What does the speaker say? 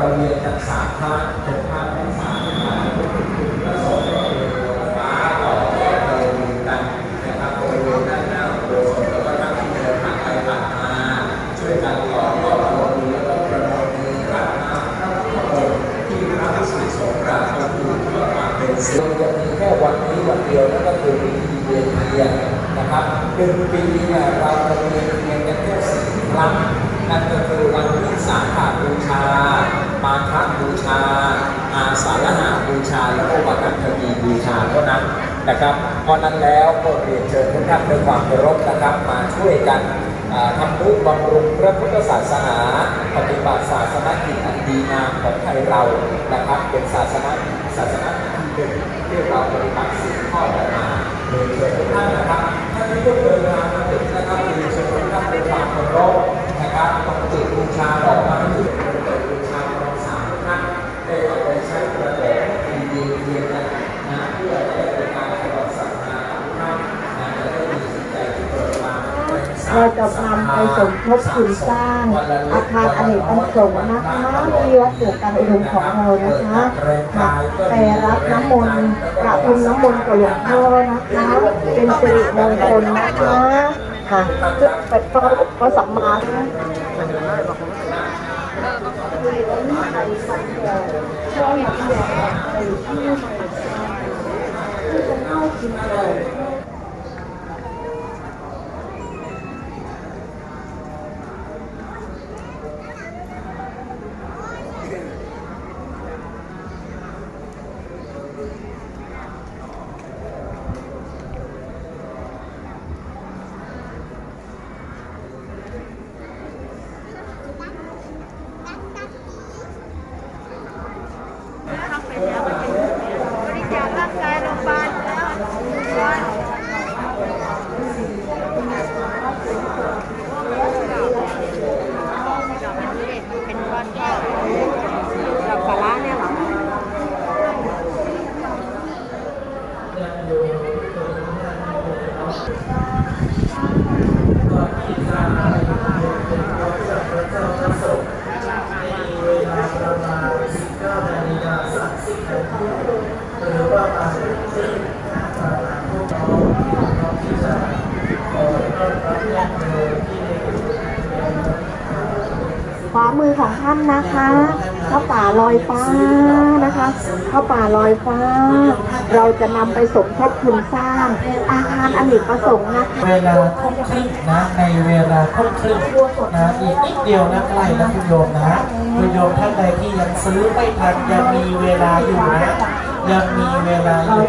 เราเรียนจากสามภาคจบภาคทั้งสามมาแล้วสอนก็คือฟ้าต่อเติมกันนะครับบริวณด้านหน้าโดนแล้วก็ทั้งที่เดินผ่านไปผ่านมาช่วยกันต่อต่อลงมือแล้วก็ประนมมือรับน้ำทั้งหมดที่พระภิกษุสงฆ์ราชบุตรก็มาเป็นเสียงจะมีแค่วันนี้วันเดียวนั่นก็คือวิธีเวียนเทียนนะครับหนึ่งปีเนี่ยเราจะ ชาแล้วก็วันอัคนีบูชาเท่านั้นนะครับ เพราะนั้นแล้วก็เรียนเชิญทุกท่านด้วยความเคารพนะครับ มาช่วยกันทำนุบำรุงพระพุทธศาสนา ปฏิบัติศาสนกิจอันดีงามของไทยเรานะครับ เป็นศาสนาศาสนาที่หนึ่งที่เราปฏิบัติสืบทอดกันมาเรียนเชิญทุกท่านนะครับท่านที่ร่วมเดินทางมาถึงนะครับเรียนเชิญทุกท่านด้วยความเคารพนะครับต้องจุดบูชาดอกไม้ที่เป็นเกิดบูชาของสามท่านได้เอาไปใช้ประโยชน์ดีๆเรียนกันะเพื่อได้เป็นการาสนาของท่านนะจะได้มีจิตใจที่เปิดมาเราจะนำไปสมทบทุนสร้าง อาคารอเนกประสงค์นะคะที่วัดเกิดการอุดมของเรานะคะค่ะไปรับน้ำมนต์กระพุมน้ำมนต์กับหลวงพ่อนะคะ เป็นสิริมงคลนะคะค่ะเป็นพระพระสัมมาช่วยที่อยากไปที่ไหนที่จะ เข้ากินเลยบ ขวามือของท่านนะคะ ข้าวป่าลอยฟ้านะคะข้าวป่าลอยฟ้า เราจะนำไปสมทบทุนสร้าง อาคารอเนกประสงค์นะคะเวลาทุ่มครึ่งนะในเวลาทุ่มครึ่งนะอีกนิดเดียวนะใกล้แล้วคุณโยมนะคุณโยมท่านใดที่ยังซื้อไม่ทันยังมีเวลาอยู่นะยังมีเวลาอยู่